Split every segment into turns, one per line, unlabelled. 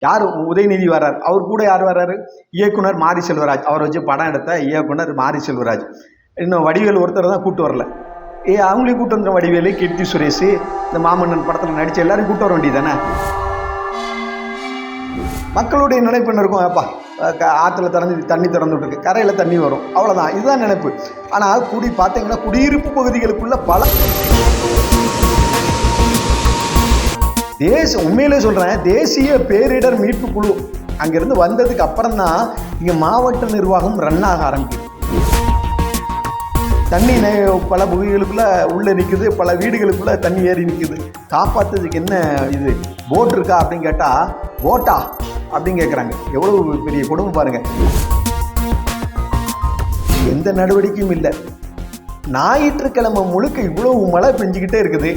யார்? உதயநிதி வர்றார். அவர் கூட யார் வர்றாரு? இயக்குனர் மாரி செல்வராஜ். அவரை வச்சு படம் எடுத்த இயக்குனர் மாரி செல்வராஜ். இன்னும் வடிவேல் ஒருத்தர் தான் கூட்டு வரல. ஏ அவங்களையும் கூட்டு வந்துடும் வடிவேலு கீர்த்தி சுரேஷ் இந்த மாமன்னன் படத்தில் நடித்த எல்லாரும் கூட்டு வர வேண்டியது தானே மக்களுடைய நினைப்பு என்ன இருக்கும்? அப்பா க- திறந்து தண்ணி திறந்து விட்டுருக்கு. கரையில் தண்ணி வரும். அவ்வளோதான் இதுதான் நினைப்பு. ஆனால் குடி பார்த்தீங்கன்னா குடியிருப்பு பகுதிகளுக்குள்ள பல தேச உண்மையிலே சொல்கிறேன் தேசிய பேரிடர் மீட்பு குழு அங்கேருந்து வந்ததுக்கு அப்புறம் தான் இங்கே மாவட்ட நிர்வாகம் ரன் ஆக ஆரம்பிக்குது. தண்ணி பல பகுதிகளுக்குள்ள உள்ள நிற்குது பல வீடுகளுக்குள்ள தண்ணி ஏறி நிற்குது காப்பாத்துறதுக்கு என்ன இது போட் இருக்கா அப்படின்னு கேட்டால் போட்டா அப்படின்னு கேட்குறாங்க எவ்வளவு பெரிய குடும்பம் பாருங்க. எந்த நடவடிக்கையும் இல்லை. ஞாயிற்றுக்கிழமை முழுக்க இவ்வளவு மழை பெஞ்சிக்கிட்டே இருக்குது.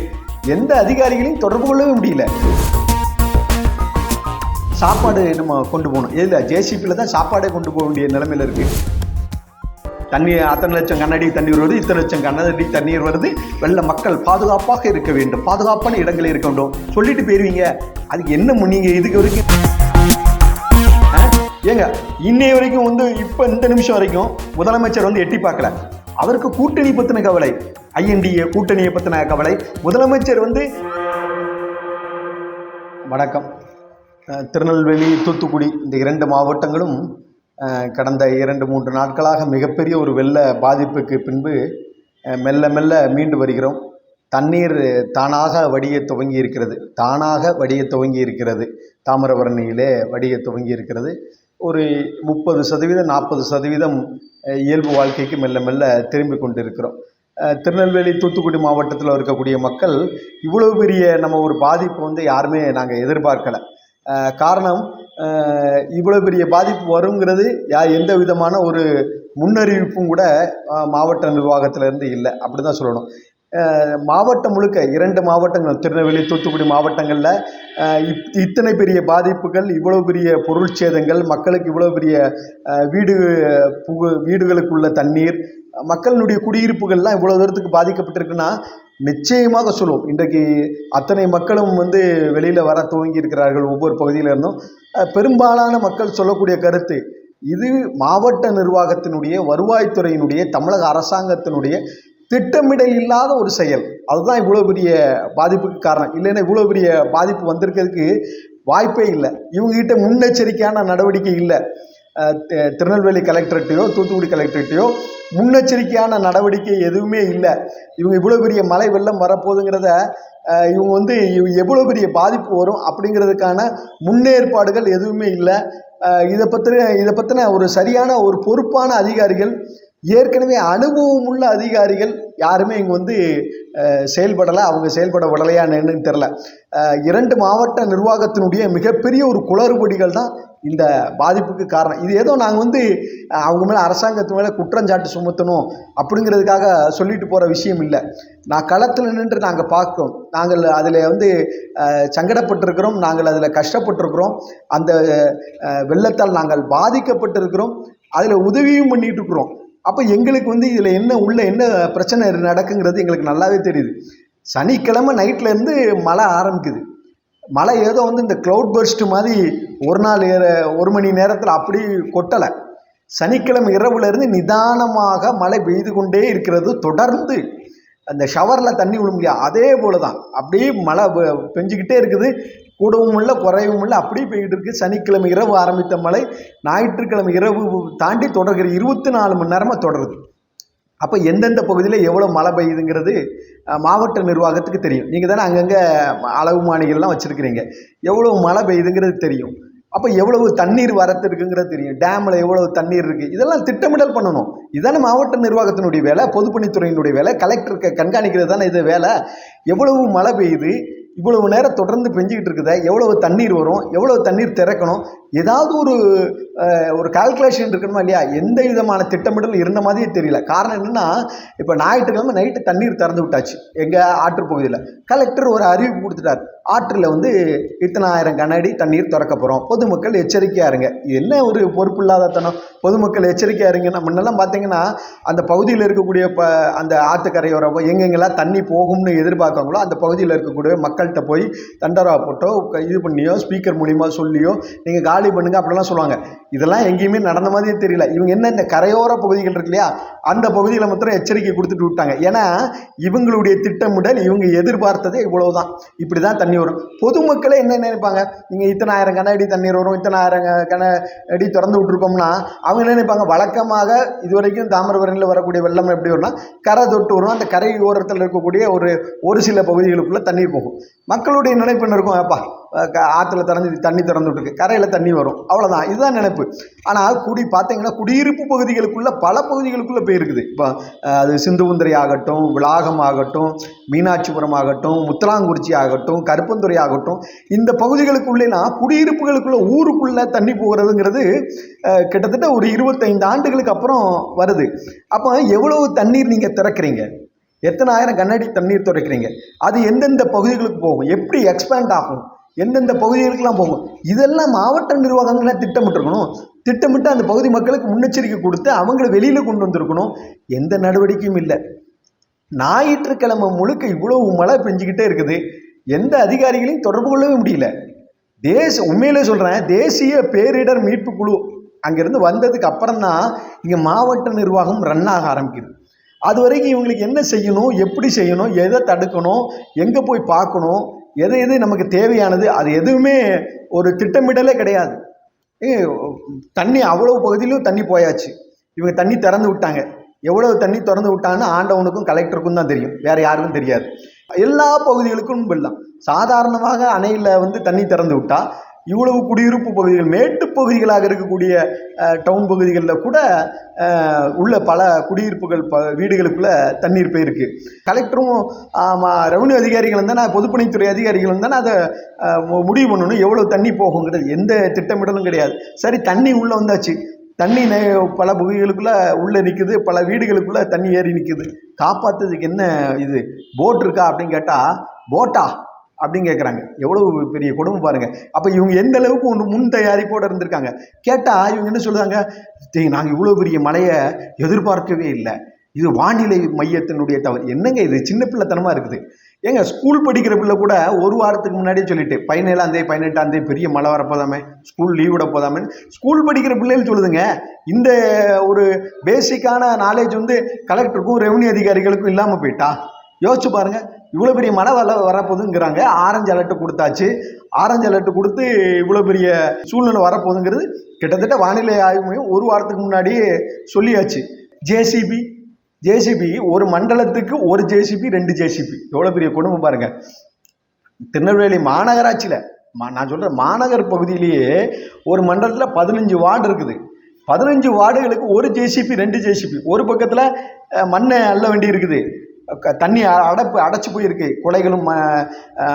எந்த அதிகாரிகளையும் தொடர்பு கொள்ளவே முடியல. சாப்பாடு நம்ம கொண்டு போகணும். இல்லை ஜேசிபியில் தான் சாப்பாடே கொண்டு போக வேண்டிய நிலமையில் இருக்கு. தண்ணி அத்தனை லட்சம் கண்ணாடி தண்ணீர் வருது இத்தனை லட்சம் கண்ணாடி தண்ணீர் வருது. வெள்ள மக்கள் பாதுகாப்பாக இருக்க வேண்டும். பாதுகாப்பான இடங்களில் இருக்க வேண்டும். சொல்லிட்டு போயிருவீங்க. அதுக்கு என்ன மு- நீங்க இதுக்கு வரைக்கும்? ஏங்க இன்னைய வரைக்கும் வந்து இப்போ இந்த நிமிஷம் வரைக்கும் முதலமைச்சர் வந்து எட்டி பார்க்கல. அவருக்கு கூட்டணி பற்றின கவலை. ஐஎன்டிஏ கூட்டணியை பற்றின கவலை. முதலமைச்சர் வந்து வணக்கம். திருநெல்வேலி தூத்துக்குடி இந்த இரண்டு மாவட்டங்களும் கடந்த இரண்டு மூன்று நாட்களாக மிகப்பெரிய ஒரு வெள்ள பாதிப்புக்கு பின்பு மெல்ல மெல்ல மீண்டு வருகிறோம். தண்ணீர் தானாக வடிய துவங்கி இருக்கிறது தானாக வடிய துவங்கி இருக்கிறது தாமிரபரணியிலே வடிய துவங்கி இருக்கிறது ஒரு முப்பது சதவீதம் நாற்பது சதவீதம் இயல்பு வாழ்க்கைக்கு மெல்ல மெல்ல திரும்பி கொண்டிருக்கிறோம். இருக்கிறோம் திருநெல்வேலி தூத்துக்குடி மாவட்டத்தில் இருக்கக்கூடிய மக்கள் இவ்வளவு பெரிய நம்ம ஒரு பாதிப்பு வந்து யாருமே நாங்கள் எதிர்பார்க்கலை. காரணம் இவ்வளோ பெரிய பாதிப்பு வருங்கிறது யா எந்த விதமான ஒரு முன்னறிவிப்பும் கூட மாவட்ட நிர்வாகத்திலேருந்து இல்லை. அப்படி தான் சொல்லணும். மாவட்டம் முழுக்க இரண்டு மாவட்டங்கள் திருநெல்வேலி தூத்துக்குடி மாவட்டங்களில் இப் இத்தனை பெரிய பாதிப்புகள் இவ்வளோ பெரிய பொருள் சேதங்கள் மக்களுக்கு இவ்வளோ பெரிய வீடு புகு வீடுகளுக்குள்ள தண்ணீர் மக்களினுடைய குடியிருப்புகள்லாம் இவ்வளோ தூரத்துக்கு பாதிக்கப்பட்டிருக்குன்னா நிச்சயமாக சொல்லுவோம் இன்றைக்கு அத்தனை மக்களும் வந்து வெளியில் வர துவங்கி இருக்கிறார்கள் ஒவ்வொரு பகுதியில இருந்தும் பெரும்பாலான மக்கள் சொல்லக்கூடிய கருத்து இது மாவட்ட நிர்வாகத்தினுடைய வருவாய்த்துறையினுடைய தமிழக அரசாங்கத்தினுடைய திட்டமிடல் இல்லாத ஒரு செயல். அதுதான் இவ்வளோ பெரிய பாதிப்புக்கு காரணம். இல்லைன்னா இவ்வளோ பெரிய பாதிப்பு வந்திருக்கிறதுக்கு வாய்ப்பே இல்லை. இவங்ககிட்ட முன்னெச்சரிக்கையான நடவடிக்கை இல்லை. திருநெல்வேலி கலெக்டர்கிட்டையோ தூத்துக்குடி கலெக்டர்கிட்டையோ முன்னெச்சரிக்கையான நடவடிக்கை எதுவுமே இல்லை. இவங்க இவ்வளோ பெரிய மழை வெள்ளம் வரப்போகுதுங்கிறத இவங்க வந்து எவ்வளோ பெரிய பாதிப்பு வரும் அப்படிங்கிறதுக்கான முன்னேற்பாடுகள் எதுவுமே இல்லை. இதை பற்றின இதை பற்றின ஒரு சரியான ஒரு பொறுப்பான அதிகாரிகள் ஏற்கனவே அனுபவம் உள்ள அதிகாரிகள் யாருமே இங்கே வந்து செயல்படலை. அவங்க செயல்பட விடலையான்னு தெரில இரண்டு மாவட்ட நிர்வாகத்தினுடைய மிகப்பெரிய ஒரு குளறுபடிகள் தான் இந்த பாதிப்புக்கு காரணம். இது ஏதோ நாங்கள் வந்து அவங்க மேலே அரசாங்கத்து மேலே குற்றஞ்சாட்டு சுமத்தணும் அப்படிங்கிறதுக்காக சொல்லிட்டு போகிற விஷயம் இல்லை. நான் களத்தில் நின்று நாங்கள் பார்க்கோம் நாங்கள் அதில் வந்து சங்கடப்பட்டிருக்கிறோம். நாங்கள் அதில் கஷ்டப்பட்டிருக்கிறோம். அந்த வெள்ளத்தால் நாங்கள் பாதிக்கப்பட்டிருக்கிறோம். அதில் உதவியும் பண்ணிகிட்டு இருக்கிறோம். அப்போ எங்களுக்கு வந்து இதில் என்ன உள்ள என்ன பிரச்சனை நடக்குங்கிறது எங்களுக்கு நல்லாவே தெரியுது. சனிக்கிழமை நைட்லேருந்து மழை ஆரம்பிக்குது. மழை ஏதோ வந்து இந்த க்ளவுட் பர்ஸ்ட் மாதிரி ஒரு நாள் ஏற- ஒரு மணி நேரத்தில் அப்படி கொட்டலை. சனிக்கிழமை இரவுலேருந்து நிதானமாக மழை பெய்து கொண்டே இருக்கிறது. தொடர்ந்து அந்த ஷவரில் தண்ணி விழும் இல்லையா அதே போல தான் அப்படியே மழை பெ- பெஞ்சுக்கிட்டே இருக்குது. கூடவும் இல்லை குறையவும் இல்லை. அப்படியே போய்கிட்டு இருக்குது சனிக்கிழமை இரவு ஆரம்பித்த மழை ஞாயிற்றுக்கிழமை இரவு தாண்டி தொடர்கிற இருபத்தி நாலு மணி நேரமாக தொடருது. அப்போ எந்தெந்த பகுதியில் எவ்வளோ மழை பெய்யுதுங்கிறது மாவட்ட நிர்வாகத்துக்கு தெரியும். நீங்கள் தானே அங்கங்கே அளவு மாணிகள்லாம் வச்சுருக்கிறீங்க. எவ்வளோ மழை பெய்யுதுங்கிறது தெரியும். அப்போ எவ்வளவு தண்ணீர் வரத்து இருக்குங்கிறது தெரியும். டேமில் எவ்வளவு தண்ணீர் இருக்குது இதெல்லாம் திட்டமிடல் பண்ணணும். இதான மாவட்ட நிர்வாகத்தினுடைய வேலை பொதுப்பணித்துறையினுடைய வேலை கலெக்டருக்கு கண்காணிக்கிறது தானே இது வேலை. எவ்வளவு மழை பெய்யுது இவ்வளவு நேரம் தொடர்ந்து பெஞ்சிக்கிட்டு இருக்குதா எவ்வளவு தண்ணீர் வரும் எவ்வளவு தண்ணீர் திறக்கணும் ஏதாவது ஒரு ஒரு கால்குலேஷன் இருக்கணுமா இல்லையா? எந்த விதமான திட்டமிடல் இருந்த மாதிரியே தெரியல. காரணம் என்னென்னா இப்போ ஞாயிற்றுக்கிழமை நைட்டு தண்ணீர் திறந்து விட்டாச்சு எங்கள் ஆற்றுப்பகுதியில் கலெக்டர் ஒரு அறிவிப்பு கொடுத்துட்டார். ஆற்றில் வந்து இத்தனை ஆயிரம் கனஅடி தண்ணீர் திறக்க போகிறோம் பொதுமக்கள் எச்சரிக்கையாக இருங்க. என்ன ஒரு பொறுப்பு இல்லாதத்தனம் பொதுமக்கள் எச்சரிக்கையாக இருங்கன்னா முன்னெல்லாம் பார்த்தீங்கன்னா அந்த பகுதியில் இருக்கக்கூடிய ப அந்த ஆற்றுக்கரையோரம் எங்கெங்கெல்லாம் தண்ணி போகும்னு எதிர்பார்க்காங்களோ அந்த பகுதியில் இருக்கக்கூடிய மக்கள்கிட்ட போய் தண்டரா போட்டோ இது பண்ணியோ ஸ்பீக்கர் மூலிமா சொல்லியோ நீங்கள் காலி பண்ணுங்க அப்படிலாம் சொல்லுவாங்க. இதெல்லாம் எங்கேயுமே நடந்த மாதிரியே தெரியல. இவங்க என்ன இந்த கரையோர பகுதிகள் இருக்கு இல்லையா? அந்த பகுதியில் மாத்திரம் எச்சரிக்கை கொடுத்துட்டு விட்டாங்க. ஏன்னா இவங்களுடைய திட்டமிடல் இவங்க எதிர்பார்த்ததே இவ்வளவுதான். இப்படி தான் தண்ணி தண்ணி வரும். பொதுமக்களே என்ன நினைப்பாங்க? நீங்கள் இத்தனை ஆயிரம் கன அடி தண்ணீர் வரும் இத்தனை ஆயிரம் கன அடி திறந்து விட்டுருக்கோம்னா அவங்க என்ன நினைப்பாங்க? வழக்கமாக இதுவரைக்கும் தாமிரபரணியில் வரக்கூடிய வெள்ளம் எப்படி வரும்னா கரை தொட்டு வரும். அந்த கரை ஓரத்தில் இருக்கக்கூடிய ஒரு ஒரு சில பகுதிகளுக்குள்ளே தண்ணீர் போகும். மக்களுடைய நினைப்பு என்ன இருக்கும்? அப்பா ஆற்றுல திறந்து தண்ணி திறந்துட்டுருக்கு கரையில் தண்ணி வரும். அவ்வளோதான் இதுதான் நினைப்பு. ஆனால் குடி பார்த்தீங்கன்னா குடியிருப்பு பகுதிகளுக்குள்ளே பல பகுதிகளுக்குள்ளே போயிருக்குது. இப்போ அது சிந்துவுந்தரை ஆகட்டும் விளாகம் ஆகட்டும் மீனாட்சிபுரம் ஆகட்டும் முத்தலாங்குறிச்சி ஆகட்டும் கருப்பந்துறை ஆகட்டும் இந்த பகுதிகளுக்குள்ளேனா குடியிருப்புகளுக்குள்ளே ஊருக்குள்ளே தண்ணி போகிறதுங்கிறது கிட்டத்தட்ட ஒரு இருபத்தைந்து ஆண்டுகளுக்கு அப்புறம் வருது. அப்போ எவ்வளவு தண்ணீர் நீங்கள் திறக்கிறீங்க? எத்தனை ஆயிரம் கண்ணாடி தண்ணீர் துறைக்கிறீங்க? அது எந்தெந்த பகுதிகளுக்கு போகும்? எப்படி எக்ஸ்பேண்ட் ஆகும்? எந்தெந்த பகுதிகளுக்கெல்லாம் போகும்? இதெல்லாம் மாவட்ட நிர்வாகங்கள்லாம் திட்டமிட்டிருக்கணும். திட்டமிட்டு அந்த பகுதி மக்களுக்கு முன்னெச்சரிக்கை கொடுத்து அவங்கள வெளியில் கொண்டு வந்திருக்கணும். எந்த நடவடிக்கையும் இல்லை. ஞாயிற்றுக்கிழமை முழுக்க இவ்வளவு மழை பெஞ்சிக்கிட்டே இருக்குது. எந்த அதிகாரிகளையும் தொடர்பு கொள்ளவே முடியல. தேச உண்மையிலே சொல்கிறேன் தேசிய பேரிடர் மீட்பு குழு அங்கேருந்து வந்ததுக்கு அப்புறம் தான் இங்கே மாவட்ட நிர்வாகம் ரன் ஆக ஆரம்பிக்குது. அது வரைக்கும் இவங்களுக்கு என்ன செய்யணும் எப்படி செய்யணும் எதை தடுக்கணும் எங்கே போய் பார்க்கணும் எது எது நமக்கு தேவையானது அது எதுவுமே ஒரு திட்டமிடலே கிடையாது. தண்ணி அவ்வளவு பகுதியிலும் தண்ணி போயாச்சு. இவங்க தண்ணி திறந்து விட்டாங்க. எவ்வளவு தண்ணி திறந்து விட்டாங்கன்னு ஆண்டவனுக்கும் கலெக்டருக்கும் தான் தெரியும். வேற யாருக்கும் தெரியாது. எல்லா பகுதிகளுக்கும் வெள்ளம் சாதாரணமாக அணையில் வந்து தண்ணி திறந்து விட்டா இவ்வளவு குடியிருப்பு பகுதிகள் மேட்டு பகுதிகளாக இருக்கக்கூடிய டவுன் பகுதிகளில் கூட உள்ள பல குடியிருப்புகள் ப வீடுகளுக்குள்ளே தண்ணீர் போயிருக்கு. கலெக்டரும் ரெவன்யூ அதிகாரிகளும் தானே பொதுப்பணித்துறை அதிகாரிகளும் தானே அதை முடிவு பண்ணணும் எவ்வளோ தண்ணி போகுங்கிறது. எந்த திட்டமிடலும் கிடையாது. சரி தண்ணி உள்ளே வந்தாச்சு. தண்ணி பல பகுதிகளுக்குள்ளே உள்ளே நிற்குது பல வீடுகளுக்குள்ளே தண்ணி ஏறி நிற்குது காப்பாற்றுறதுக்கு என்ன இது? போட் இருக்கா அப்படின்னு கேட்டால் போட்டா அப்படின்னு கேட்குறாங்க எவ்வளவு பெரிய குடும்பம் பாருங்க. அப்போ இவங்க எந்த அளவுக்கு ஒன்று முன் தயாரிப்போடு இருந்திருக்காங்க? கேட்டால் இவங்க என்ன சொல்லுறாங்க நாங்கள் இவ்வளோ பெரிய மழையை எதிர்பார்க்கவே இல்லை. இது வானிலை மையத்தினுடைய தவறு. என்னங்க இது? சின்ன பிள்ளைத்தனமாக இருக்குது. ஏங்க ஸ்கூல் படிக்கிற பிள்ளை கூட ஒரு வாரத்துக்கு முன்னாடியே சொல்லிட்டு பதினேழாம் தேதி பதினெட்டாம் தேதி பெரிய மழை வரப்போதாமே ஸ்கூல் லீவ் விட போதாமே ஸ்கூல் படிக்கிற பிள்ளைகள் சொல்லுதுங்க. இந்த ஒரு பேசிக்கான நாலேஜ் வந்து கலெக்டருக்கும் ரெவன்யூ அதிகாரிகளுக்கும் இல்லாமல் போயிட்டா? யோசிச்சு பாருங்கள் இவ்வளோ பெரிய மழை வர வரப்போகுதுங்கிறாங்க. ஆரஞ்சு அலர்ட்டு கொடுத்தாச்சு. ஆரஞ்சு அலர்ட்டு கொடுத்து இவ்வளோ பெரிய சூழ்நிலை வரப்போகுதுங்கிறது கிட்டத்தட்ட வானிலை ஆய்வு மையம் ஒரு வாரத்துக்கு முன்னாடியே சொல்லியாச்சு. ஜேசிபி ஜேசிபி ஒரு மண்டலத்துக்கு ஒரு ஜேசிபி ரெண்டு ஜேசிபி எவ்வளோ பெரிய குடும்பம் பாருங்க. திருநெல்வேலி மாநகராட்சியில் மா நான் சொல்கிறேன் மாநகர் பகுதியிலேயே ஒரு மண்டலத்தில் பதினஞ்சு வார்டு இருக்குது. பதினஞ்சு வார்டுகளுக்கு ஒரு ஜேசிபி ரெண்டு ஜேசிபி ஒரு பக்கத்தில் மண்ணை அள்ள வேண்டி இருக்குது. தண்ணி அடைப்பு அடைச்சி போயிருக்கு. குலைகளும்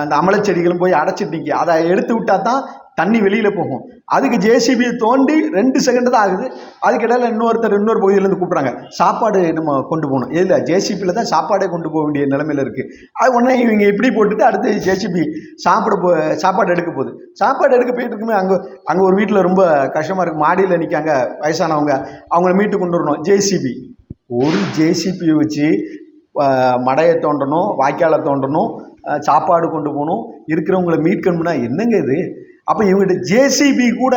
அந்த அமலச்செடிகளும் போய் அடைச்சிட்டு நிற்கி அதை எடுத்து விட்டா தான் தண்ணி வெளியில் போகும். அதுக்கு ஜேசிபியை தோண்டி ரெண்டு செகண்ட் தான் ஆகுது. அதுக்கிடையில் இன்னொருத்தர் இன்னொரு பகுதியிலேருந்து கூப்பிட்றாங்க. சாப்பாடு நம்ம கொண்டு போகணும். இதில் ஜேசிபியில் தான் சாப்பாடே கொண்டு போக வேண்டிய நிலமையில இருக்குது அது உடனே இவங்க இப்படி போட்டுட்டு அடுத்து ஜேசிபி சாப்பிட போ சாப்பாடு எடுக்க போகுது. சாப்பாடு எடுக்க போயிட்டு இருக்குமே அங்கே அங்கே ஒரு வீட்டில் ரொம்ப கஷ்டமாக இருக்குது மாடியில் நிற்காங்க வயசானவங்க. அவங்கள மீட்டு கொண்டு வரணும். ஜேசிபி ஒரு ஜேசிபியை வச்சு மடையை தோண்டணும் வாய்க்காலை தோண்டணும் சாப்பாடு கொண்டு போகணும் இருக்கிறவங்கள மீட்கணும்னா என்னங்க இது? அப்போ இவங்ககிட்ட ஜேசிபி கூட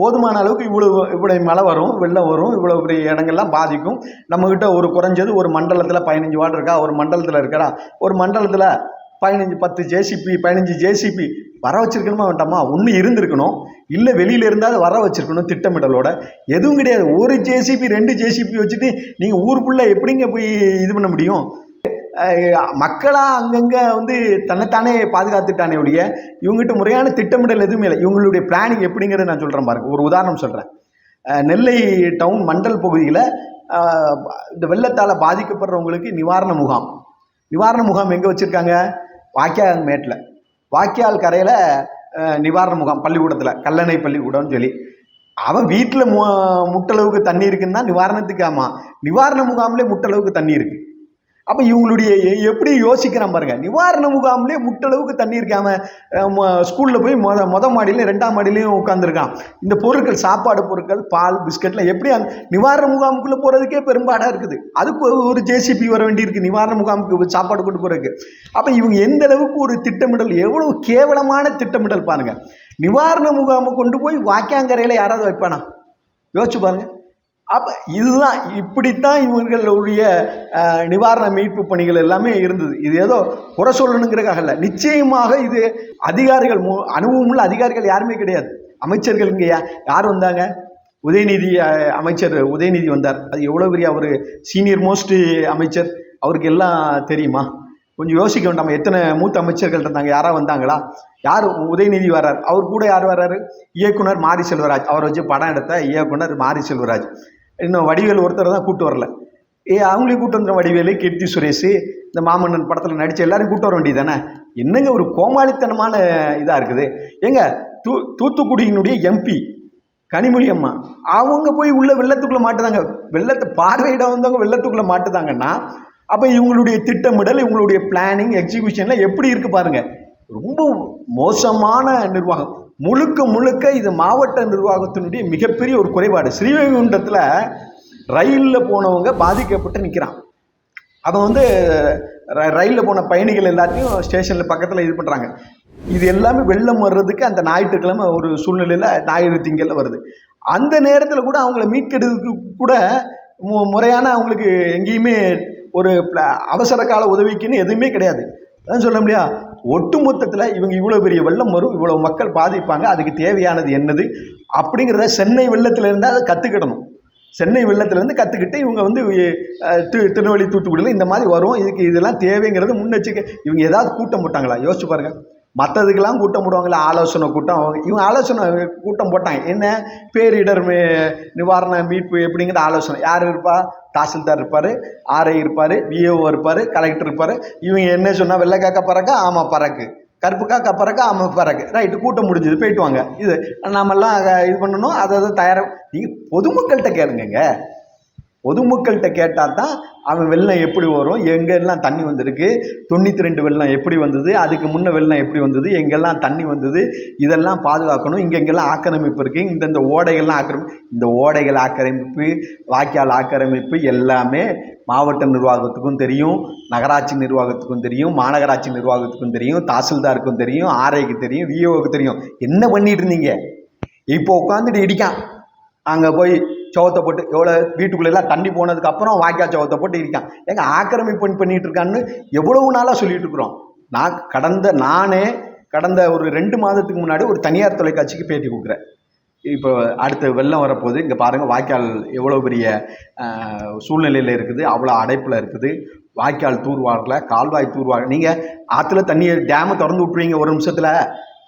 போதுமான அளவுக்கு இவ்வளோ இவ்வளோ மழை வரும் வெள்ளம் வரும் இவ்வளோ பெரிய இடங்கள்லாம் பாதிக்கும். நம்மக்கிட்ட ஒரு குறைஞ்சது ஒரு மண்டலத்தில் பதினஞ்சு வார்டு இருக்கா? ஒரு மண்டலத்தில் இருக்கா ஒரு மண்டலத்தில் பதினஞ்சு பத்து ஜேசிபி பதினஞ்சு ஜேசிபி வர வச்சிருக்கணுமா வேண்டாமா? ஒன்று இருந்திருக்கணும். இல்லை வெளியில் இருந்தால் வர வச்சிருக்கணும் திட்டமிடலோட. எதுவும் கிடையாது. ஒரு ஜேசிபி ரெண்டு ஜேசிபி வச்சுட்டு நீங்கள் ஊருக்குள்ளே எப்படிங்க போய் இது பண்ண முடியும்? மக்களாக அங்கங்கே வந்து தன்னைத்தானே பாதுகாத்துட்டானே ஒழிய இவங்ககிட்ட முறையான திட்டமிடல் எதுவுமே இல்லை. இவங்களுடைய பிளானிங் எப்படிங்கிறத நான் சொல்கிறேன் பாருங்க. ஒரு உதாரணம் சொல்கிறேன் நெல்லை டவுன் மண்டல் பகுதியில் இந்த வெள்ளத்தால் பாதிக்கப்படுறவங்களுக்கு நிவாரண முகாம். நிவாரண முகாம் எங்கே வச்சுருக்காங்க? வாய்க்கால் மேட்டில் வாய்க்கால் கரையில் நிவாரண முகாம் பள்ளிக்கூடத்தில் கல்லணை பள்ளிக்கூடம்னு சொல்லி. அவன் வீட்டில் மு முட்டளவுக்கு தண்ணி இருக்குன்னா நிவாரணத்துக்கு ஆமாம் நிவாரண முகாம்லேயே முட்டளவுக்கு தண்ணி இருக்குது அப்போ இவங்களுடைய எப்படி யோசிக்கிறான் பாருங்க. நிவாரண முகாம்லேயே முட்டளவுக்கு தண்ணி இருக்காம ஸ்கூலில் போய் மொத மொத மாடியிலையும் ரெண்டாம் மாடியிலையும் உட்காந்துருக்கான் இந்த பொருட்கள் சாப்பாடு பொருட்கள் பால் பிஸ்கட்லாம் எப்படி அந்த நிவாரண முகாமுக்குள்ளே போகிறதுக்கே பெரும்பாடாக இருக்குது. அதுக்கு ஒரு- ஜேசிபி வர வேண்டியிருக்கு. நிவாரண முகாமுக்கு சாப்பாடு கொண்டு போகிறதுக்கு அப்போ இவங்க எந்த அளவுக்கு ஒரு திட்டமிடல் எவ்வளோ கேவலமான திட்டமிடல் பாருங்கள் நிவாரண முகாமை கொண்டு போய் வாக்கியாங்கரையில் யாராவது வைப்பானா? யோசிச்சு பாருங்கள் அப்போ இதுதான் இப்படித்தான் இவர்களுடைய நிவாரண மீட்பு பணிகள் எல்லாமே இருந்தது. இது ஏதோ குறை சொல்லணுங்கிறதுக்காக இல்லை நிச்சயமாக இது அதிகாரிகள் மு அனுபவமுள்ள அதிகாரிகள் யாருமே கிடையாது. அமைச்சர்கள் இங்கே யா யார் வந்தாங்க? உதயநிதி அமைச்சர் உதயநிதி வந்தார். அது எவ்வளோ பெரிய அவர் சீனியர் மோஸ்ட் அமைச்சர். அவருக்கு எல்லாம் தெரியுமா? கொஞ்சம் யோசிக்க வேண்டாம். எத்தனை மூத்த அமைச்சர்கள் இருந்தாங்க? யாராக வந்தாங்களா? யார் உதயநிதி வர்றார்? அவர் கூட யார் வர்றாரு? இயக்குனர் மாரி செல்வராஜ் அவரை வச்சு படம் எடுத்த இயக்குனர் மாரி செல்வராஜ் இன்னும் வடிவேல் ஒருத்தர் தான் கூட்டு வரல. ஏ அவங்களையும் கூட்டு வந்துடும் வடிவேலு கீர்த்தி சுரேஷ் இந்த மாமன்னன் படத்தில் நடித்த எல்லாரும் கூப்பிட்டு வர வேண்டியது தானே என்னங்க ஒரு கோமாளித்தனமான இதாக இருக்குது? ஏங்க தூ தூத்துக்குடியினுடைய எம்பி கனிமொழி அம்மா அவங்க போய் உள்ள வெள்ளத்துக்குள்ளே மாட்டுதாங்க. வெள்ளத்தை பார்வையிட வந்தவங்க வெள்ளத்துக்குள்ளே மாட்டுதாங்கன்னா அப்போ இவங்களுடைய திட்டமிடல் இவங்களுடைய பிளானிங் எக்ஸிகியூஷன்லாம் எப்படி இருக்குது பாருங்கள் ரொம்ப மோசமான நிர்வாகம். முழுக்க முழுக்க இது மாவட்ட நிர்வாகத்தினுடைய மிகப்பெரிய ஒரு குறைபாடு. ஸ்ரீவைகுண்டத்தில் ரயிலில் போனவங்க பாதிக்கப்பட்டு நிற்கிறான் அவன் வந்து ர- போன பயணிகள் எல்லாத்தையும் ஸ்டேஷனில் பக்கத்தில் இது பண்ணுறாங்க இது எல்லாமே வெள்ளம் வர்றதுக்கு அந்த ஞாயிற்றுக்கிழமை ஒரு சூழ்நிலையில் ஞாயிறு திங்கள் வருது. அந்த நேரத்தில் கூட அவங்கள மீட்கிறதுக்கு கூட மு- முறையான அவங்களுக்கு எங்கேயுமே ஒரு அவசர கால உதவிக்குன்னு எதுவுமே கிடையாது. அதான் சொல்ல முடியா? ஒட்டு மொத்தத்தில் இவங்க இவ்வளோ பெரிய வெள்ளம் வரும் இவ்வளோ மக்கள் பாதிப்பாங்க அதுக்கு தேவையானது என்னது? அப்படிங்கிறத சென்னை வெள்ளத்தில் இருந்தால் அதை கற்றுக்கிடணும் சென்னை வெள்ளத்துலேருந்து கற்றுக்கிட்டு இவங்க வந்து திரு திருநெல்வேலி தூத்துக்குடியில் இந்த மாதிரி வரும். இதுக்கு இதெல்லாம் தேவைங்கிறது முன்னெச்சரிக்கை. இவங்க ஏதாவது கூட்டம் போட்டாங்களா? யோசிச்சு பாருங்கள் மற்றதுக்கெல்லாம் கூட்டம் போடுவாங்களே ஆலோசனை கூட்டம். இவங்க ஆலோசனை கூட்டம் போட்டாங்க. என்ன? பேரிடர் நிவாரண மீட்பு எப்படிங்கிற ஆலோசனை. யார் இருப்பா? தாசில்தார் இருப்பார் ஆர்ஐ இருப்பார் விஏஓ இருப்பார் கலெக்டர் இருப்பார். இவங்க என்ன சொன்னால் வெள்ளைக்காக்கா பறக்க ஆமாம் பறக்கு. கருப்பு பறக்க ஆமாம் பறக்கு. ரைட்டு கூட்டம் முடிஞ்சது போயிட்டு வாங்க. இது நாமெல்லாம் இது பண்ணணும் அதை அதை தயாராக நீங்கள் பொதுமக்கள்கிட்ட கேளுங்கங்க. பொதுமக்கள்கிட்ட கேட்டால் தான் அவன் வெள்ளம் எப்படி வரும்? எங்கெல்லாம் தண்ணி வந்திருக்கு? தொண்ணூற்றி ரெண்டு வெள்ளம் எப்படி வந்தது? அதுக்கு முன்ன வெள்ளம் எப்படி வந்தது? எங்கெல்லாம் தண்ணி வந்தது? இதெல்லாம் பாதுகாக்கணும். இங்கெங்கெல்லாம் ஆக்கிரமிப்பு இருக்குது இந்தந்த ஓடைகள்லாம் ஆக்கிரமி இந்த ஓடைகள் ஆக்கிரமிப்பு வாய்க்கால் ஆக்கிரமிப்பு எல்லாமே மாவட்ட நிர்வாகத்துக்கும் தெரியும். நகராட்சி நிர்வாகத்துக்கும் தெரியும். மாநகராட்சி நிர்வாகத்துக்கும் தெரியும். தாசில்தாருக்கும் தெரியும். ஆர்ஐக்கு தெரியும். விஓவுக்கு தெரியும். என்ன பண்ணிட்டு இருந்தீங்க? இப்போ உட்காந்துட்டு இடிக்கான். அங்கே போய் சவத்தை போட்டு எவ்வளோ வீட்டுக்குள்ளெல்லாம் தண்ணி போனதுக்கப்புறம் வாய்க்கால் சவத்தை போட்டு இருக்கான். எங்கள் ஆக்கிரமிப்பு பண்ணிகிட்டு இருக்கான்னு எவ்வளவு நாளாக சொல்லிகிட்டு இருக்கிறோம். நான் கடந்த நானே கடந்த ஒரு ரெண்டு மாதத்துக்கு முன்னாடி ஒரு தனியார் தொலைக்காட்சிக்கு பேட்டி கொடுக்குறேன். இப்போ அடுத்த வெள்ளம் வரப்போகுது. இங்கே பாருங்கள் வாய்க்கால் எவ்வளோ பெரிய சூழ்நிலையில் இருக்குது. அவ்வளோ அடைப்பில் இருக்குது. வாய்க்கால் தூர்வாரல கால்வாய் தூர்வார நீங்கள் ஆற்றுல தண்ணியை டேமை திறந்து விட்ருவீங்க ஒரு நிமிஷத்தில்.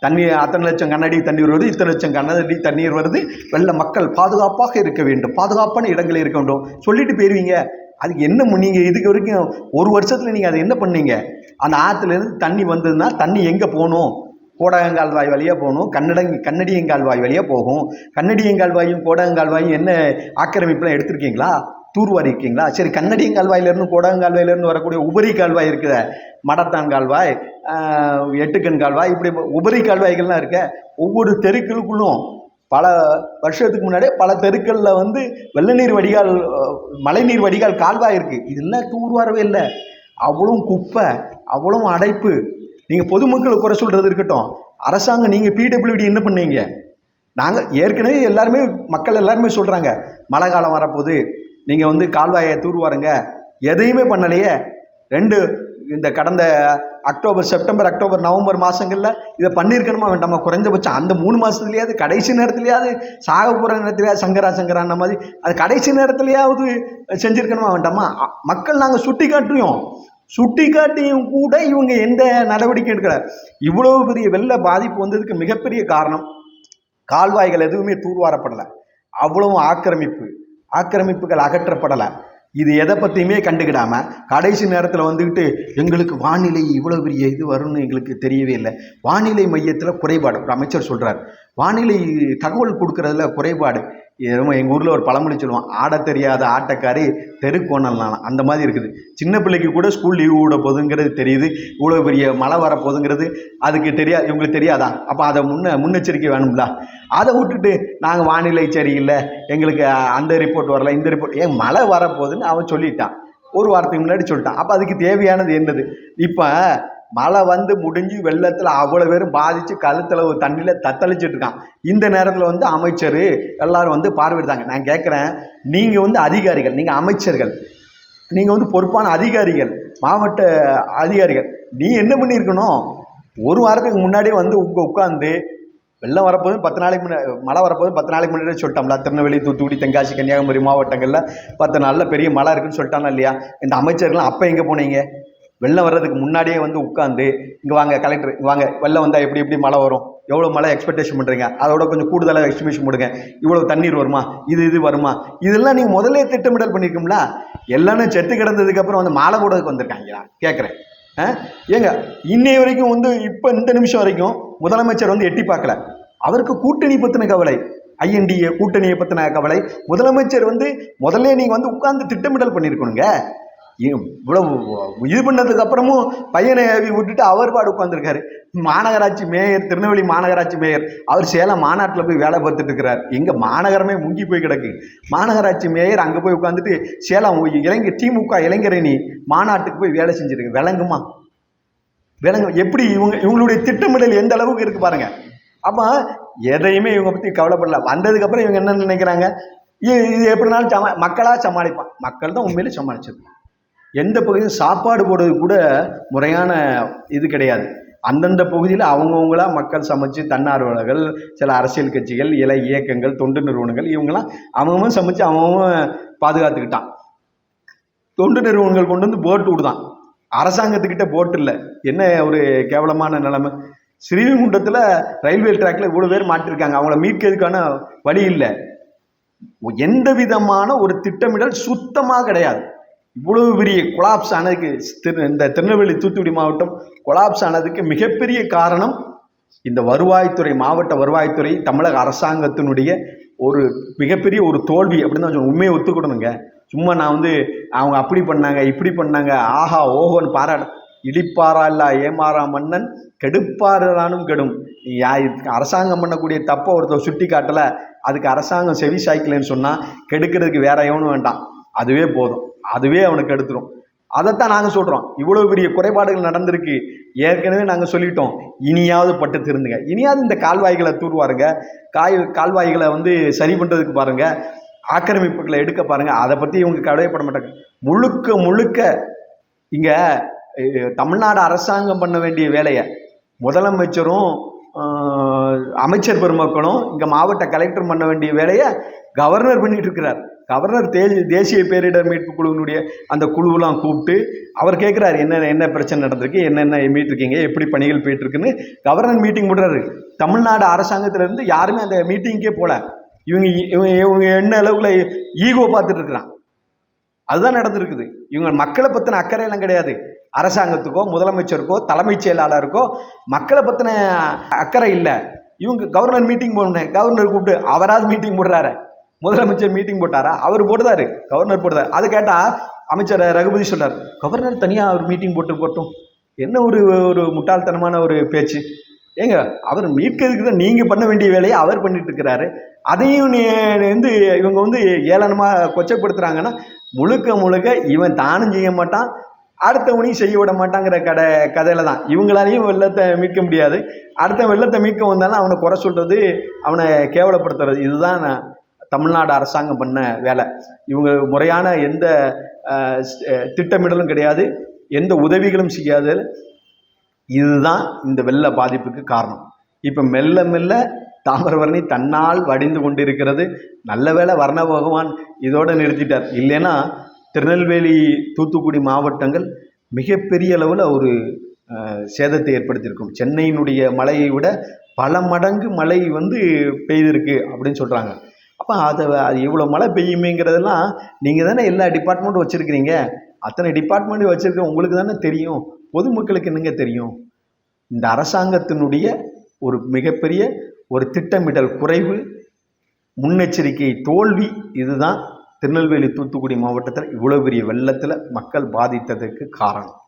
தண்ணி அத்தனை லட்சம் கண்ணாடி தண்ணீர் வருது இத்தனை லட்சம் கண்ணாடி தண்ணீர் வருது. வெள்ள மக்கள் பாதுகாப்பாக இருக்க வேண்டும். பாதுகாப்பான இடங்களில் இருக்க வேண்டும். சொல்லிட்டு போயிருவீங்க. அதுக்கு என்ன நீங்கள் இதுக்கு வரைக்கும் ஒரு வருஷத்தில் நீங்கள் அதை என்ன பண்ணீங்க? அந்த ஆற்றுலேருந்து இருந்து தண்ணி வந்ததுன்னா தண்ணி எங்கே போகணும்? கோடகங்கால்வாய் வழியாக போகணும். கன்னடங் கன்னடியங்கால்வாய் வழியாக போகும். கன்னடியங்கால்வாயும் கோடகங்கால்வாயும் என்ன ஆக்கிரமிப்புலாம் எடுத்திருக்கீங்களா? தூர்வாரி இருக்கீங்களா சரி கன்னடியங்கால்வாயிலேருந்து கோடங்கால்வாயிலிருந்து வரக்கூடிய உபரி கால்வாய் இருக்குத. மடத்தான் கால்வாய் எட்டுக்கண் கால்வாய் இப்படி உபரி கால்வாய்கள்லாம் இருக்க. ஒவ்வொரு தெருக்களுக்குள்ளும் பல வருஷத்துக்கு முன்னாடியே பல தெருக்களில் வந்து வெள்ளநீர் வடிகால் மழைநீர் வடிகால் கால்வாய் இருக்குது இதெல்லாம் தூர்வாரவே இல்லை. அவ்வளோ குப்பை அவ்வளோ அடைப்பு. நீங்கள் பொதுமக்களை குறை சொல்கிறது இருக்கட்டும். அரசாங்கம் நீங்கள் பிடபிள்யூடி என்ன பண்ணீங்க? நாங்கள் ஏற்கனவே எல்லாருமே மக்கள் எல்லாருமே சொல்கிறாங்க மழை காலம் வரப்போகுது நீங்கள் வந்து கால்வாயை தூர்வாருங்க. எதையுமே பண்ணலையே. ரெண்டு இந்த கடந்த அக்டோபர் செப்டம்பர் அக்டோபர் நவம்பர் மாதங்களில் இதை பண்ணியிருக்கணுமா வேண்டாமா? குறைஞ்சபட்சம் அந்த மூணு மாதத்துலையாவது கடைசி நேரத்துலையாவது சாக போகிற நேரத்துலையாவது சங்கரா சங்கரான மாதிரி அது கடைசி நேரத்துலையாவது செஞ்சுருக்கணுமா வேண்டாமா? மக்கள் நாங்கள் சுட்டி காட்டுறோம் சுட்டி காட்டியும் கூட இவங்க எந்த நடவடிக்கை எடுக்கல. இவ்வளோ பெரிய வெள்ள பாதிப்பு வந்ததுக்கு மிகப்பெரிய காரணம் கால்வாய்கள் எதுவுமே தூர்வாரப்படலை. அவ்வளவும் ஆக்கிரமிப்பு. ஆக்கிரமிப்புகள் அகற்றப்படலை. இது எதை பற்றியுமே கண்டுக்கிடாமல் கடைசி நேரத்தில் வந்துக்கிட்டு எங்களுக்கு வானிலை இவ்வளோ பெரிய இது வரும்னு எங்களுக்கு தெரியவே இல்லை. வானிலை மையத்தில் குறைபாடு ஒரு அமைச்சர் சொல்கிறார் வானிலை தகவல் கொடுக்கறதுல குறைபாடு. ஏதோ எங்கள் ஊரில் ஒரு பழமொழி சொல்லுவான் ஆட தெரியாத ஆட்டக்காரி தெருக்கோணல்லாம் அந்த மாதிரி இருக்குது. சின்ன பிள்ளைக்கு கூட ஸ்கூல் லீவு விட போகுதுங்கிறது தெரியுது. இவ்வளோ பெரிய மழை வரப்போகுதுங்கிறது அதுக்கு தெரியாது இவங்களுக்கு தெரியாதா? அப்போ அதை முன்ன முன்னெச்சரிக்கை வேணும்ல. அதை விட்டுட்டு நாங்கள் வானிலை சரியில்லை எங்களுக்கு அந்த ரிப்போர்ட் வரல இந்த ரிப்போர்ட் ஏன் மழை வரப்போகுதுன்னு அவன் சொல்லிட்டான். ஒரு வாரத்துக்கு முன்னாடி சொல்லிட்டான். அப்போ அதுக்கு தேவையானது என்னது? இப்போ மழை வந்து முடிஞ்சு வெள்ளத்தில் அவ்வளோ பேரும் பாதித்து கழுத்தில் ஒரு தண்ணியில் தத்தளிச்சுட்டு இருக்கான். இந்த நேரத்தில் வந்து அமைச்சர் எல்லாரும் வந்து பார்வையிட்டாங்க நான் கேட்குறேன் நீங்கள் வந்து அதிகாரிகள் நீங்கள் அமைச்சர்கள் நீங்கள் வந்து பொறுப்பான அதிகாரிகள் மாவட்ட அதிகாரிகள் நீ என்ன பண்ணியிருக்கணும்? ஒரு வாரத்துக்கு முன்னாடியே வந்து உங்க உட்காந்து வெள்ளம் வரப்போது பத்து நாளைக்கு முன்னாடி மழை வரப்போது பத்து நாளைக்கு முன்னாடியே சொல்லிட்டோம்ல திருநெல்வேலி தூத்துக்குடி தென்காசி கன்னியாகுமரி மாவட்டங்களில் பத்து நாளில் பெரிய மழை இருக்குன்னு சொல்லிட்டானா இல்லையா? இந்த அமைச்சர்கள்லாம் அப்போ எங்கே போனீங்க? வெள்ளம் வர்றதுக்கு முன்னாடியே வந்து உட்காந்து இங்கே வாங்க கலெக்டர் இங்கே வாங்க வெள்ளம் வந்தால் எப்படி எப்படி மழை வரும்? எவ்வளோ மழை எக்ஸ்பெக்டேஷன் பண்ணுறீங்க அதோட கொஞ்சம் கூடுதலாக எஸ்டிமேஷன் போடுங்க. இவ்வளோ தண்ணீர் வருமா? இது இது வருமா? இதெல்லாம் நீங்கள் முதல்ல திட்டமிடல் பண்ணியிருக்கோம்ல எல்லாமே செத்து கிடந்ததுக்கப்புறம் வந்து மாலை போடுறதுக்கு வந்திருக்காங்களா? கேட்குறேன் ஆ? ஏங்க இன்னை வரைக்கும் வந்து இப்போ இந்த நிமிஷம் வரைக்கும் முதலமைச்சர் வந்து எட்டி பார்க்கல. அவருக்கு கூட்டணி பற்றின கவலை ஐஎன்டிஏ கூட்டணியை பற்றின கவலை முதலமைச்சர் வந்து முதல்ல நீங்கள் வந்து உட்கார்ந்து திட்டமிடல் பண்ணியிருக்கணுங்க இவ்வளவு இது பண்ணதுக்கு அப்புறமும் பையனை ஏவி விட்டுட்டு அவர் பாடு உட்காந்துருக்காரு மாநகராட்சி மேயர் திருநெல்வேலி மாநகராட்சி மேயர் அவர் சேலம் மாநாட்டில் போய் வேலை பார்த்துட்டு இருக்கிறார். எங்கள் மாநகரமே முங்கி போய் கிடக்கு. மாநகராட்சி மேயர் அங்கே போய் உட்காந்துட்டு சேலம் இளைஞர் திமுக இளைஞரணி மாநாட்டுக்கு போய் வேலை செஞ்சிருக்கு விளங்குமா? விளங்கு எப்படி இவங்க இவங்களுடைய திட்டமிடல் எந்த அளவுக்கு இருக்கு பாருங்க. அப்போ எதையுமே இவங்க பற்றி கவலைப்படல. வந்ததுக்கப்புறம் இவங்க என்ன நினைக்கிறாங்க? இது எப்படினாலும் சமா மக்களாக சமாளிப்பான். மக்கள் தான் உண்மையிலே சமாளிச்சது எந்த பகுதியும் சாப்பாடு போடுறது கூட முறையான இது கிடையாது. அந்தந்த பகுதியில் அவங்கவுங்களா மக்கள் சமைச்சு தன்னார்வலர்கள் சில அரசியல் கட்சிகள் இலை இயக்கங்கள் தொண்டு நிறுவனங்கள் இவங்கெல்லாம் அவங்கவுங்க சமைச்சு அவங்கவுங்க பாதுகாத்துக்கிட்டான். தொண்டு நிறுவனங்கள் கொண்டு வந்து போட்டு விடுதான். அரசாங்கத்துக்கிட்ட போட்டு இல்லை. என்ன ஒரு கேவலமான நிலைமை? ஸ்ரீவைகுண்டத்தில் ரயில்வே ட்ராக்ல இவ்வளோ பேர் மாட்டிருக்காங்க. அவங்கள மீட்கிறதுக்கான வழி இல்லை. எந்த விதமான ஒரு திட்டமிடல் சுத்தமாக கிடையாது. இவ்வளவு பெரிய கொலாப்ஸ் ஆனதுக்கு திரு இந்த திருநெல்வேலி தூத்துக்குடி மாவட்டம் கொலாப்ஸ் ஆனதுக்கு மிகப்பெரிய காரணம் இந்த வருவாய்த்துறை மாவட்ட வருவாய்த்துறை தமிழக அரசாங்கத்தினுடைய ஒரு மிகப்பெரிய ஒரு தோல்வி அப்படின்னு தான் உண்மையை ஒத்துக்கணுங்க. சும்மா நான் வந்து அவங்க அப்படி பண்ணாங்க இப்படி பண்ணாங்க ஆஹா ஓஹோன்னு பாராட இடிப்பாரா இல்லா ஏமாறா மன்னன் கெடுப்பாரானும் கெடும். யா அரசாங்கம் பண்ணக்கூடிய தப்பை ஒருத்தர் சுட்டி காட்டலை அதுக்கு அரசாங்கம் செவி சாய்க்கலைன்னு சொன்னால் கெடுக்கிறதுக்கு வேற எவனும் வேண்டாம். அதுவே போதும். அதுவே அவனுக்கு எடுத்துரும். அதைத்தான் நாங்கள் சொல்கிறோம் இவ்வளோ பெரிய குறைபாடுகள் நடந்திருக்கு. ஏற்கனவே நாங்கள் சொல்லிட்டோம். இனியாவது பட்டு திருந்துங்க. இனியாவது இந்த கால்வாய்களை தூர்வாருங்க. காய் கால்வாய்களை வந்து சரி பண்ணுறதுக்கு பாருங்க. ஆக்கிரமிப்புகளை எடுக்க பாருங்கள் அதை பற்றி இவங்க கவலைப்பட மாட்டாங்க. முழுக்க முழுக்க இங்கே தமிழ்நாடு அரசாங்கம் பண்ண வேண்டிய வேலையை முதலமைச்சரும் அமைச்சர் பெருமக்களும் இங்கே மாவட்ட கலெக்டர் பண்ண வேண்டிய வேலையை கவர்னர் பண்ணிட்டு இருக்கிறார். கவர்னர் தே தேசிய பேரிடர் மீட்பு குழுவினுடைய அந்த குழுவெல்லாம் கூப்பிட்டு அவர் கேட்குறாரு என்ன என்ன பிரச்சனை நடந்திருக்கு? என்னென்ன மீட்டிருக்கீங்க எப்படி பணிகள் போயிட்டு இருக்குன்னு? கவர்னர் மீட்டிங் போடுறாரு. தமிழ்நாடு அரசாங்கத்திலேருந்து யாருமே அந்த மீட்டிங்கே போகல இவங்க இவங்க இவங்க என்ன அளவில் ஈகோ பார்த்துட்டு இருக்கிறான். அதுதான் நடந்திருக்குது. இவங்க மக்களை பற்றின அக்கறையெல்லாம் கிடையாது. அரசாங்கத்துக்கோ முதலமைச்சருக்கோ தலைமைச் செயலாளருக்கோ மக்களை பற்றின அக்கறை இல்லை. இவங்க கவர்னர் மீட்டிங் போடணும் கவர்னர் கூப்பிட்டு அவராவது மீட்டிங் போடுறாரு. முதலமைச்சர் மீட்டிங் போட்டாரா? அவர் போட்டுதாரு. கவர்னர் போட்டுதார் அது கேட்டால் அமைச்சர் ரகுபதி சொல்றார். கவர்னர் தனியாக அவர் மீட்டிங் போட்டு போட்டும். என்ன ஒரு ஒரு முட்டாள்தனமான ஒரு பேச்சு. ஏங்க அவர் மீட்கிறதுக்கு தான் நீங்கள் பண்ண வேண்டிய வேலையை அவர் பண்ணிட்டு இருக்கிறாரு. அதையும் நீ வந்து இவங்க வந்து ஏளனமாக கொச்சைப்படுத்துறாங்கன்னா முழுக்க முழுக்க இவன் தானும் செய்ய மாட்டான். அடுத்தவனையும் செய்ய விட மாட்டாங்கிற கடை கதையில தான். இவங்களாலையும் வெள்ளத்தை மீட்க முடியாது. அடுத்த வெள்ளத்தை மீட்க வந்தாலும் அவனை குறை சொல்கிறது அவனை கேவலப்படுத்துறது. இதுதான் நான் தமிழ்நாடு அரசாங்கம் பண்ண வேலை. இவங்க முறையான எந்த திட்டமிடலும் கிடையாது எந்த உதவிகளும் செய்யாது இதுதான் இந்த வெள்ள பாதிப்புக்கு காரணம். இப்போ மெல்ல மெல்ல தாமிரபரணி தன்னால் வடிந்து கொண்டிருக்கிறது. நல்ல வேளை வர்ண பகவான் இதோடு நிறுத்திட்டார். இல்லைன்னா திருநெல்வேலி தூத்துக்குடி மாவட்டங்கள் மிகப்பெரிய அளவில் ஒரு சேதத்தை ஏற்படுத்தியிருக்கும். சென்னையினுடைய மழையை விட பல மடங்கு மழை வந்து பெய்திருக்கு அப்படின்னு சொல்கிறாங்க அப்போ அதை அது இவ்வளோ மழை பெய்யுமேங்கிறதெல்லாம் நீங்கள் தானே எல்லா டிபார்ட்மெண்ட்டும் வச்சுருக்கிறீங்க. அத்தனை டிபார்ட்மெண்ட்டும் வச்சுருக்க உங்களுக்கு தானே தெரியும். பொதுமக்களுக்கு என்னங்க தெரியும்? இந்த அரசாங்கத்தினுடைய ஒரு மிகப்பெரிய ஒரு திட்டமிடல் குறைவு முன்னெச்சரிக்கை தோல்வி இதுதான் திருநெல்வேலி தூத்துக்குடி மாவட்டத்தில் இவ்வளோ பெரிய வெள்ளத்தில் மக்கள் பாதித்ததற்கு காரணம்.